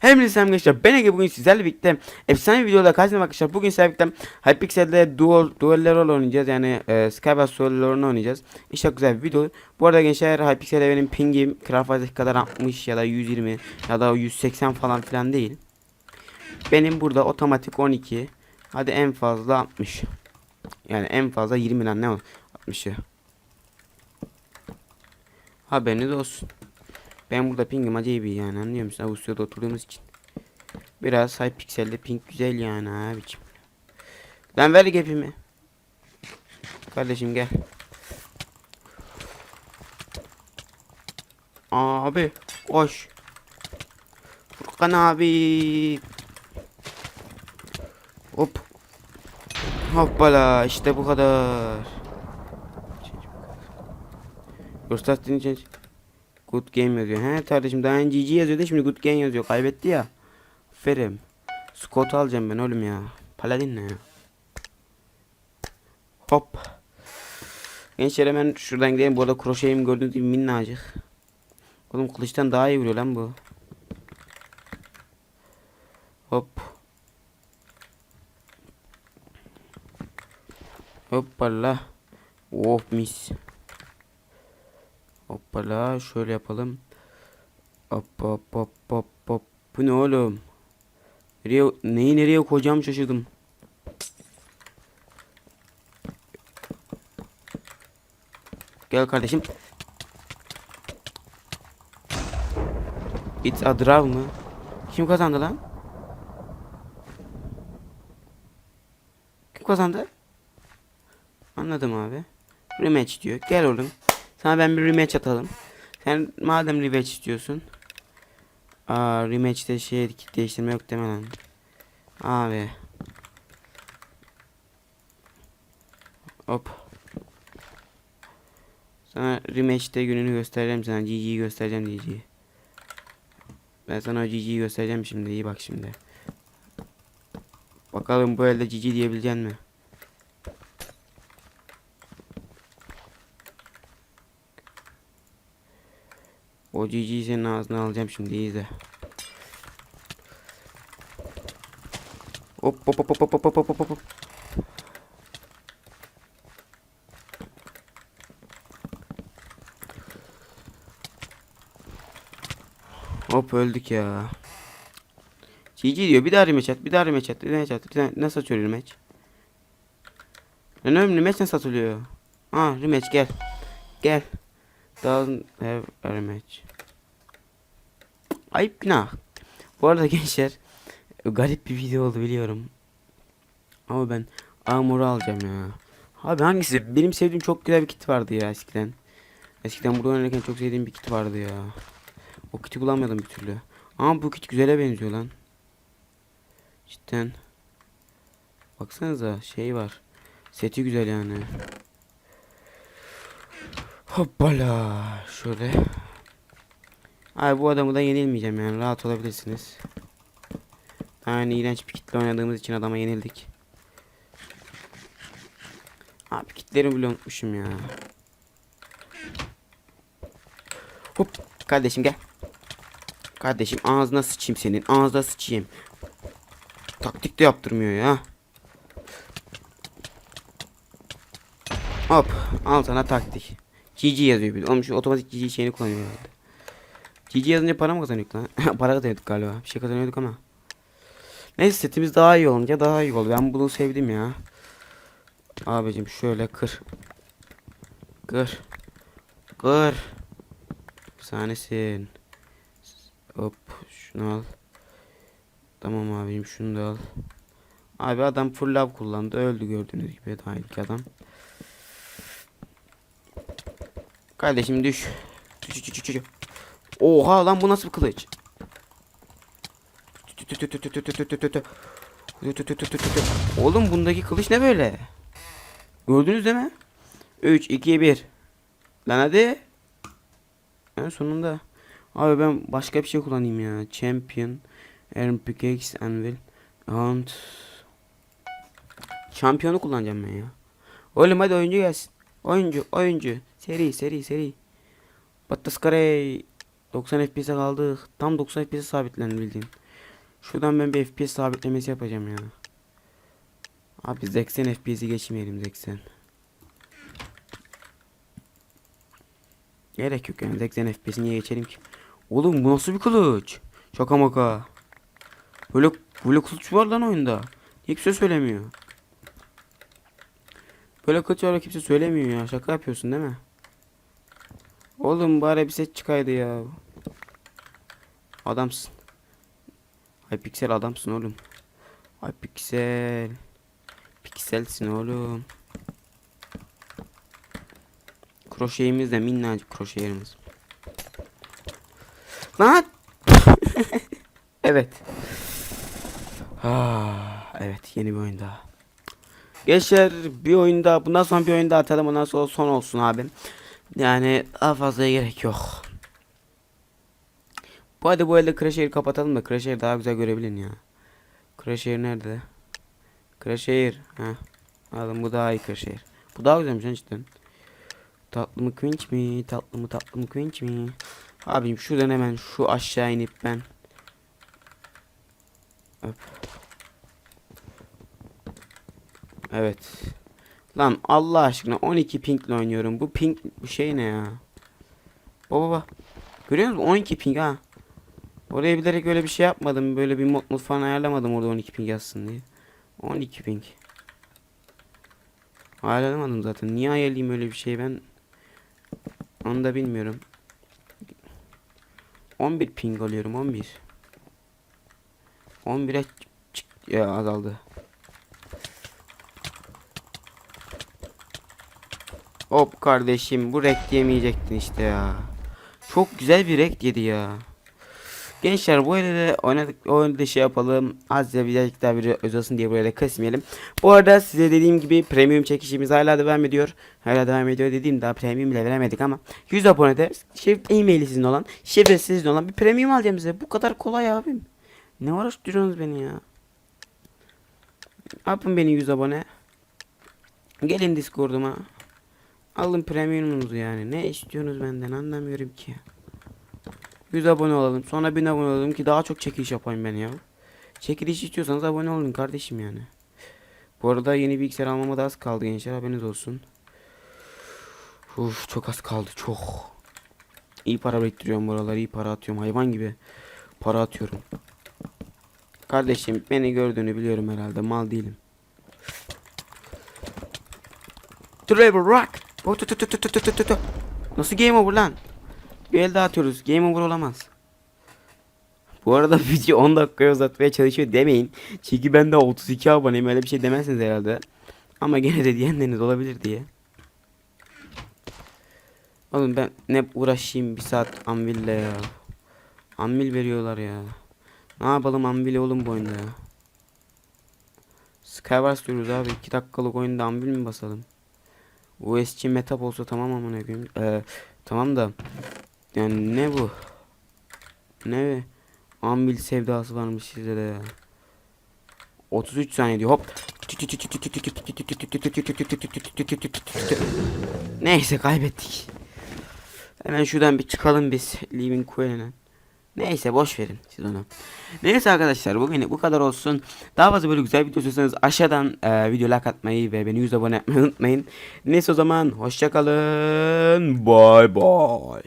Hem selam arkadaşlar ben Ege bugün sizlerle birlikte efsane videoda karşınızda arkadaşlar. Bugün sizlerle birlikte Hypixel'de dual dueller oynayacağız. Yani e, Skybus duellerini oynayacağız. İşte güzel bir video. Bu arada gençler Hypixel'de benim pingim Craft'daki kadar 60 ya da 120 ya da 180 falan filan değil. Benim burada otomatik 12 Hadi en fazla 60 Yani en fazla 20 lan ne o? 60'ı Haberiniz olsun ben burada pingim acayip iyi yani anlıyor musun? Avusturya'da oturduğumuz için. Biraz Hypixel'de ping güzel yani abicim. Lan ver gapimi. Kardeşim gel. Abi koş. Furkan abi. Hop. Hoppala işte bu kadar. Gösterdiğin için Good game yazıyor. He kardeşim daha önce GG yazıyordu şimdi good game yazıyor. Kaybetti ya. Ferim. Scott alacağım ben oğlum ya. Paladin ne ya? Hop. Gençler hemen şuradan gidelim. Bu arada kroşeyim gördüğünüz gibi minnacık. Oğlum kılıçtan daha iyi vuruyor lan bu. Hop. Hoppala. Oh mis. Hoppala şöyle yapalım. Hop hop hop hop hop. Bu ne oğlum? Nereye, neyi nereye koyacağım şaşırdım. Gel kardeşim. It's a draw mı? Kim kazandı lan? Kim kazandı? Anladım abi. Rematch diyor. Gel oğlum. Sana ben bir rematch atalım. Sen madem rematch istiyorsun. Aa rematch'te şey değiştirme yok deme lan. Abi. Hop. Sana rematch'te gününü göstereceğim sana. GG'yi göstereceğim GG'yi. Ben sana o GG'yi göstereceğim şimdi. iyi bak şimdi. Bakalım bu elde GG diyebilecek mi? O ciciyi senin ağzına alacağım şimdi izle. Hop hop hop hop hop hop hop hop. Hop öldük ya. GG diyor. Bir daha rematch at. Bir daha rematch at. Bir daha rematch at. Bir daha... Nasıl açıyor rematch? Lan oğlum rematch nasıl atılıyor? Ha rematch gel. Gel. Doesn't have rematch. Ayıp günah. Bu arada gençler garip bir video oldu biliyorum. Ama ben armor'u alacağım ya. Abi hangisi? Benim sevdiğim çok güzel bir kit vardı ya eskiden. Eskiden burada oynarken çok sevdiğim bir kit vardı ya. O kiti kullanmadım bir türlü. Ama bu kit güzele benziyor lan. Cidden. Baksanıza şey var. Seti güzel yani. Hoppala. Şöyle. Abi bu adamı da yenilmeyeceğim yani rahat olabilirsiniz. Yani iğrenç bir kitle oynadığımız için adama yenildik. Abi kitleri bile unutmuşum ya. Hop kardeşim gel. Kardeşim ağzına sıçayım senin ağzına sıçayım. Taktik de yaptırmıyor ya. Hop al sana taktik. GG yazıyor bir de. Oğlum şu otomatik GG şeyini kullanıyor herhalde. GG yazınca para mı kazanıyorduk lan? para kazanıyorduk galiba. Bir şey kazanıyorduk ama. Neyse setimiz daha iyi olunca daha iyi oldu. Ben bunu sevdim ya. Abicim şöyle kır. Kır. Kır. Efsanesin. Hop şunu al. Tamam abicim şunu da al. Abi adam full love kullandı. Öldü gördüğünüz gibi. Daha ilk adam. Kardeşim düş. Düş düş düş düş. Oha lan bu nasıl bir kılıç? Oğlum bundaki kılıç ne böyle? Gördünüz değil mi? 3 2 1. Lan hadi. En sonunda. Abi ben başka bir şey kullanayım ya. Champion, Iron Pickaxe, Anvil, Hunt. Şampiyonu kullanacağım ben ya. Oğlum hadi oyuncu gelsin. Oyuncu, oyuncu. Seri, seri, seri. Battaskare. 90 FPS'e kaldık. Tam 90 FPS'e sabitlendi bildiğin. Şuradan ben bir FPS sabitlemesi yapacağım ya. Abi 80 FPS'i geçmeyelim 80. Gerek yok yani 80 FPS'i niye geçelim ki? Oğlum bu nasıl bir kılıç? Şaka maka. Böyle böyle kılıç var lan oyunda. Kimse söylemiyor? Böyle kılıç var kimse söylemiyor ya. Şaka yapıyorsun değil mi? Oğlum bari bir set çıkaydı ya. Adamsın. Hypixel adamsın oğlum. Hypixel. Pikselsin oğlum. Kroşeyimiz de minnacık kroşeyimiz. Lan! evet. Ah, evet yeni bir oyun daha. Gençler bir oyun daha bundan sonra bir oyun daha atalım ondan sonra son olsun abi. Yani daha fazlaya gerek yok. Bu arada bu elde Crash'ı kapatalım da Crash'ı daha güzel görebilin ya. Crash'ı nerede? Crash'ı ha. Alın bu daha iyi Crash'ı. Bu daha güzelmiş lan cidden. Tatlı mı cringe mi? Tatlı mı tatlı mı cringe mi? Abim şuradan hemen şu aşağı inip ben. Öp. Evet. Lan Allah aşkına 12 pingle oynuyorum. Bu ping bu şey ne ya? Baba baba. Görüyor musun? 12 ping ha. Oraya bilerek öyle bir şey yapmadım. Böyle bir mod mod falan ayarlamadım orada 12 ping yazsın diye. 12 ping. Ayarlamadım zaten. Niye ayarlayayım öyle bir şey ben? Onu da bilmiyorum. 11 ping alıyorum 11. 11'e çık ya azaldı. Hop kardeşim bu rekt yemeyecektin işte ya. Çok güzel bir rekt yedi ya. Gençler bu arada oynadık oyunda şey yapalım. Azca birazcık daha bir özasın diye buraya da kesmeyelim. Bu arada size dediğim gibi premium çekişimiz hala devam ediyor. Hala devam ediyor dediğim daha premium bile veremedik ama 100 abonede şifre e-maili sizin olan şifresi sizin olan bir premium alacağım size. Bu kadar kolay abim. Ne uğraştırıyorsunuz beni ya? Yapın beni 100 abone. Gelin Discord'uma. Alın premiumunuzu yani. Ne istiyorsunuz benden anlamıyorum ki. 100 abone olalım. Sonra 1000 abone olalım ki daha çok çekiliş yapayım ben ya. Çekiliş istiyorsanız abone olun kardeşim yani. Bu arada yeni bilgisayar almama da az kaldı gençler haberiniz olsun. Uf çok az kaldı çok. İyi para biriktiriyorum buralar iyi para atıyorum hayvan gibi. Para atıyorum. Kardeşim beni gördüğünü biliyorum herhalde mal değilim. Trevor Rock. Oh, Nasıl game over lan? Bir el daha atıyoruz. Game over olamaz. Bu arada video 10 dakikaya uzatmaya çalışıyor demeyin. Çünkü ben de 32 aboneyim öyle bir şey demezsiniz herhalde. Ama gene de diyenleriniz olabilir diye. Oğlum ben ne uğraşayım bir saat anville ya. Anvil veriyorlar ya. Ne yapalım anvil oğlum bu oyunda ya. Skywars diyoruz abi 2 dakikalık oyunda anvil mi basalım? USC metap olsa tamam amına koyayım. Ee, tamam da yani ne bu? Ne? Anvil sevdası varmış sizde de ya. 33 saniye diyor hop. Neyse kaybettik. Hemen şuradan bir çıkalım biz Living Queen'e. Neyse boş verin siz onu. Neyse arkadaşlar bugün bu kadar olsun. Daha fazla böyle güzel video istiyorsanız aşağıdan e, video like atmayı ve beni 100 abone yapmayı unutmayın. Neyse o zaman hoşçakalın. Bye bye.